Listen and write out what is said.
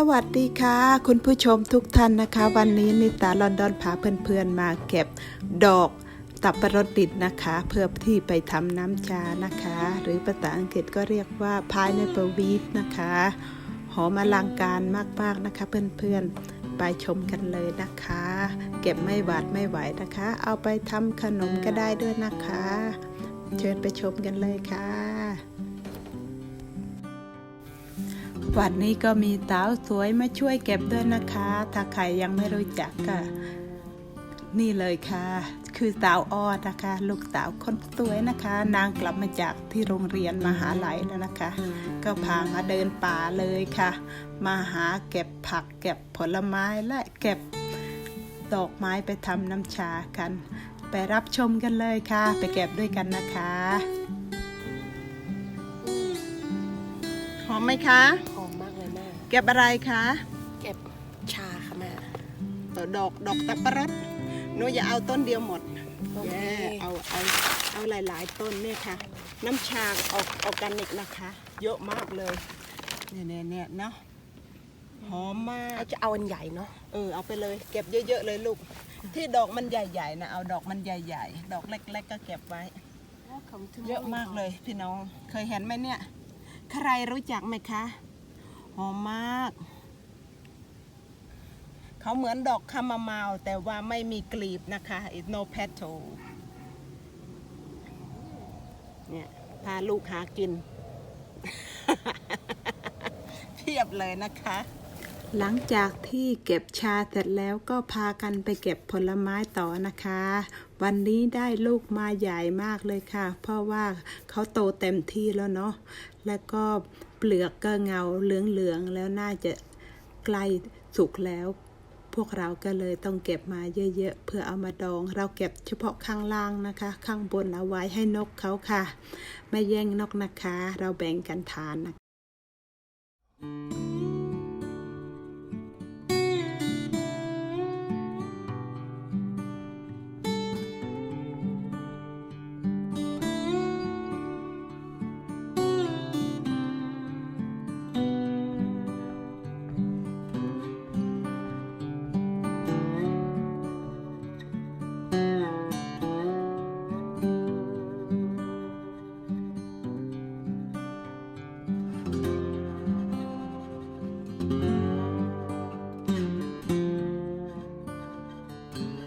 สวัสดีค่ะ คุณผู้ชมทุกท่านนะคะ วันนี้นิตาลอนดอนพาเพื่อนๆมาเก็บดอกตับปะรดดิดนะคะ เพื่อที่ไปทำน้ำชานะคะ หรือภาษาอังกฤษก็เรียกว่าพายในประวีทนะคะหอมอลังการมากๆนะคะ เพื่อนๆไปชมกันเลยนะคะ เก็บไม่หวาดไม่ไหวนะคะ เอาไปทำขนมก็ได้ด้วยนะคะ เชิญไปชมกันเลยค่ะ วันนี้ก็มีสาวสวยมาช่วยเก็บด้วยนะคะ ถ้าใครยังไม่รู้จักก็นี่เลยค่ะ คือสาวอ้อนะคะ ลูกสาวคนสวยนะคะ นางกลับมาจากที่โรงเรียนมหาลัยแล้วนะคะ ก็พามาเดินป่าเลยค่ะ มาหาเก็บผักเก็บผลไม้และเก็บดอกไม้ไปทำน้ำชากัน ไปรับชมกันเลยค่ะ ไปเก็บด้วยกันนะคะ อมไหมคะ หอมมากเลยแม่ เก็บอะไรคะเก็บชาค่ะแม่ ดอกดอกตับปะรดหนูอย่าเอาต้นเดียวหมดโอเค แย่เอาเอาเอาหลาย ๆ ต้นเนี่ยค่ะ น้ำชาออกออร์แกนิกนะคะ เยอะมากเลยเนี่ยเนี่ยเนี่ยเนาะหอมมากเราจะเอาอันใหญ่เนาะเออเอาไปเลยเก็บเยอะๆเลยลูก ที่ดอกมันใหญ่ๆนะเอาดอกมันใหญ่ ๆ ดอกเล็ก ๆ ก็เก็บไว้ เยอะมากเลย พี่น้องเคยเห็นไหมเนี่ย ใครรู้จักไหมคะ หอมมาก เขาเหมือนดอกคามามาลแต่ว่าไม่มีกลีบนะคะ it no petal เนี่ยพาลูกหากิน เพียบเลยนะคะ หลังจากที่เก็บชาเสร็จแล้วก็พากันไปเก็บผลไม้ต่อนะคะ วันนี้ได้ลูกมาใหญ่มากเลยค่ะ เพราะว่าเขาโตเต็มที่แล้วเนาะแล้วก็เปลือกก็เงาเหลืองๆแล้วน่าจะใกล้สุกแล้ว พวกเราก็เลยต้องเก็บมาเยอะๆเพื่อเอามาดอง เราเก็บเฉพาะข้างล่างนะคะ ข้างบนเอาไว้ให้นกเขาค่ะ ไม่แย่งนกนะคะ เราแบ่งกันทานนะคะ Mm-hmm.